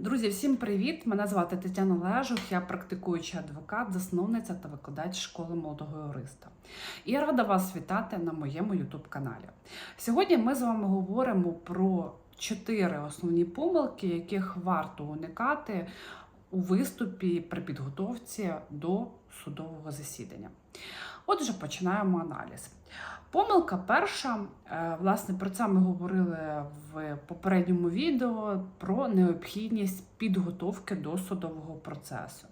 Друзі, всім привіт! Мене звати Тетяна Лежух, я практикуючий адвокат, засновниця та викладач школи молодого юриста. І я рада вас вітати на моєму youtube каналі. Сьогодні ми з вами говоримо про чотири основні помилки, яких варто уникати у виступі при підготовці до судового засідання. Отже, починаємо аналіз. Помилка перша, е, власне, про це ми говорили в попередньому відео про необхідність підготовки до судового процесу.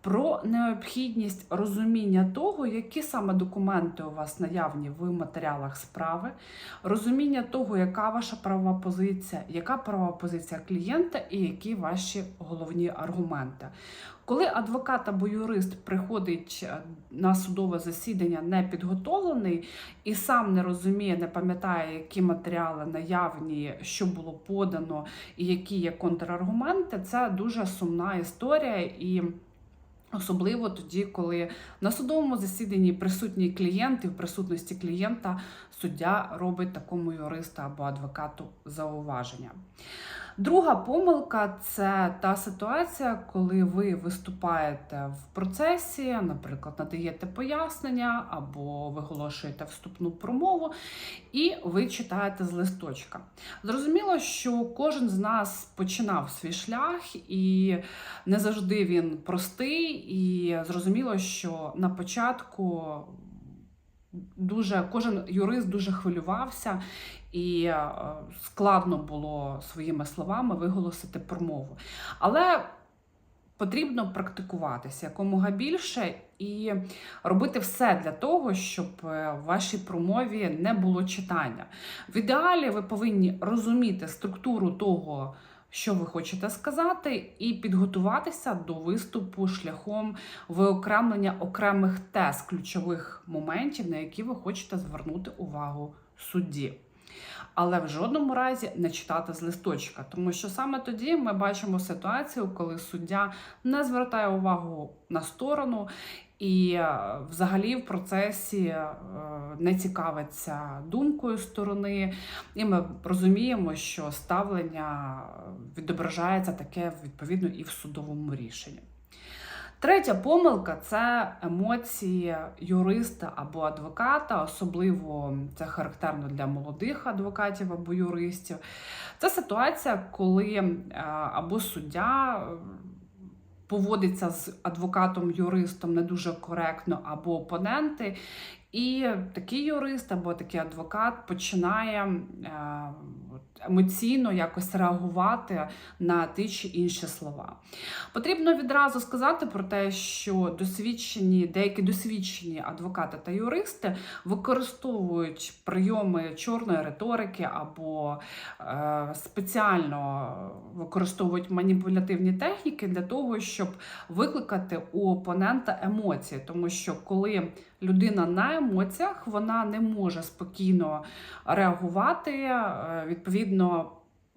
Про необхідність розуміння того, які саме документи у вас наявні в матеріалах справи, розуміння того, яка ваша правова позиція, яка правова позиція клієнта і які ваші головні аргументи. Коли адвокат або юрист приходить е, на судове засідання непідготовлений і сам не розуміє, не пам'ятає, які матеріали наявні, що було подано і які є контраргументи, це дуже сумна історія і. Особливо тоді, коли на судовому засіданні присутній клієнт і в присутності клієнта суддя робить такому юристу або адвокату зауваження. Друга помилка це та ситуація, коли ви виступаєте в процесі, наприклад, надаєте пояснення або виголошуєте вступну промову, і ви читаєте з листочка. Зрозуміло, що кожен з нас починав свій шлях, і не завжди він простий, і зрозуміло, що на початку. Дуже кожен юрист дуже хвилювався, і е, складно було своїми словами виголосити промову. Але потрібно практикуватися якомога більше і робити все для того, щоб е, в вашій промові не було читання. В ідеалі ви повинні розуміти структуру того. Що ви хочете сказати, і підготуватися до виступу шляхом виокремлення окремих тез ключових моментів, на які ви хочете звернути увагу судді але в жодному разі не читати з листочка, тому що саме тоді ми бачимо ситуацію, коли суддя не звертає увагу на сторону. І е, взагалі в процесі е, не цікавиться думкою сторони, і ми розуміємо, що ставлення відображається таке відповідно і в судовому рішенні. Третя помилка це емоції юриста або адвоката, особливо це характерно для молодих адвокатів або юристів. Це ситуація, коли е, або суддя поводиться з адвокатом-юристом не дуже коректно, або опоненти. І такий юрист або такий адвокат починає е, емоційно якось реагувати на ті чи інші слова. Потрібно відразу сказати про те, що досвідчені, деякі досвідчені адвокати та юристи використовують прийоми чорної риторики або е, спеціально використовують маніпулятивні техніки для того, щоб викликати у опонента емоції, тому що коли людина на емоціях, вона не може спокійно реагувати. Е, відповідно,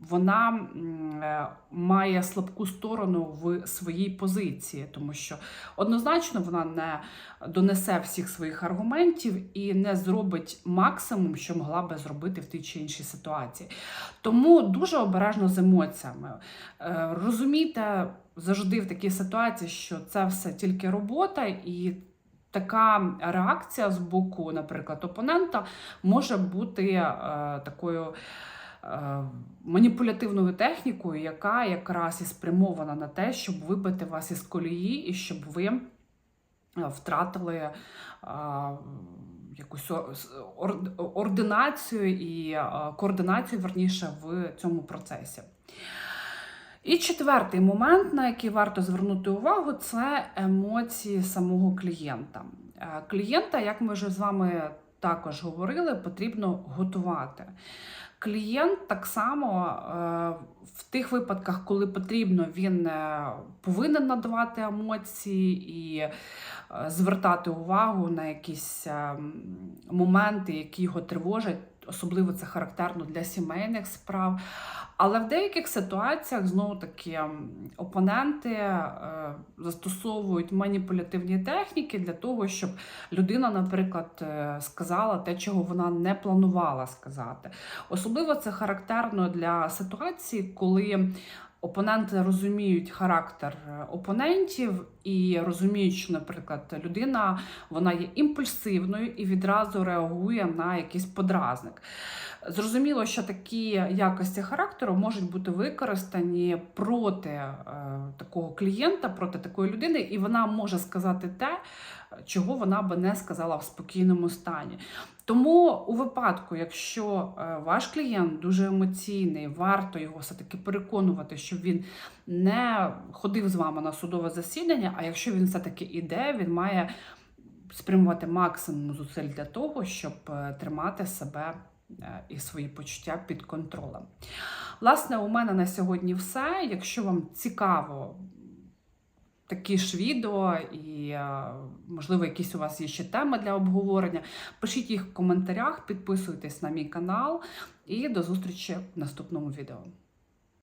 вона е, має слабку сторону в своїй позиції, тому що однозначно вона не донесе всіх своїх аргументів і не зробить максимум, що могла би зробити в тій чи іншій ситуації. Тому дуже обережно з емоціями. Е, розумійте завжди в такій ситуації, що це все тільки робота і. Така реакція з боку, наприклад, опонента може бути е, такою маніпулятивною технікою, яка якраз і спрямована на те, щоб вибити вас із колії і щоб ви е, втратили е, якусь ординацію і е, координацію верніше в цьому процесі. І четвертий момент, на який варто звернути увагу, це емоції самого клієнта. Е, клієнта, як ми вже з вами також говорили, потрібно готувати. Клієнт так само е, в тих випадках, коли потрібно, він е, повинен надавати емоції і звертати увагу на якісь моменти, які його тривожать. Особливо це характерно для сімейних справ. Але в деяких ситуаціях знову таки опоненти е, застосовують маніпулятивні техніки для того, щоб людина, наприклад, е, сказала те, чого вона не планувала сказати. Особливо це характерно для ситуації, коли опоненти розуміють характер е, опонентів і розуміють, що, наприклад, людина вона є імпульсивною і відразу реагує на якийсь подразник. Зрозуміло, що такі якості характеру можуть бути використані проти е, такого клієнта, проти такої людини, і вона може сказати те, чого вона би не сказала в спокійному стані. Тому у випадку, якщо е, ваш клієнт дуже емоційний, варто його все-таки переконувати, щоб він не ходив з вами на судове засідання, а якщо він все-таки іде, він має спрямувати максимум зусиль для того, щоб е, тримати себе е, і свої почуття під контролем. Власне, у мене на сьогодні все. Якщо вам цікаво такі ж відео, і, е, можливо, якісь у вас є ще теми для обговорення, пишіть їх в коментарях, підписуйтесь на мій канал і до зустрічі в наступному відео.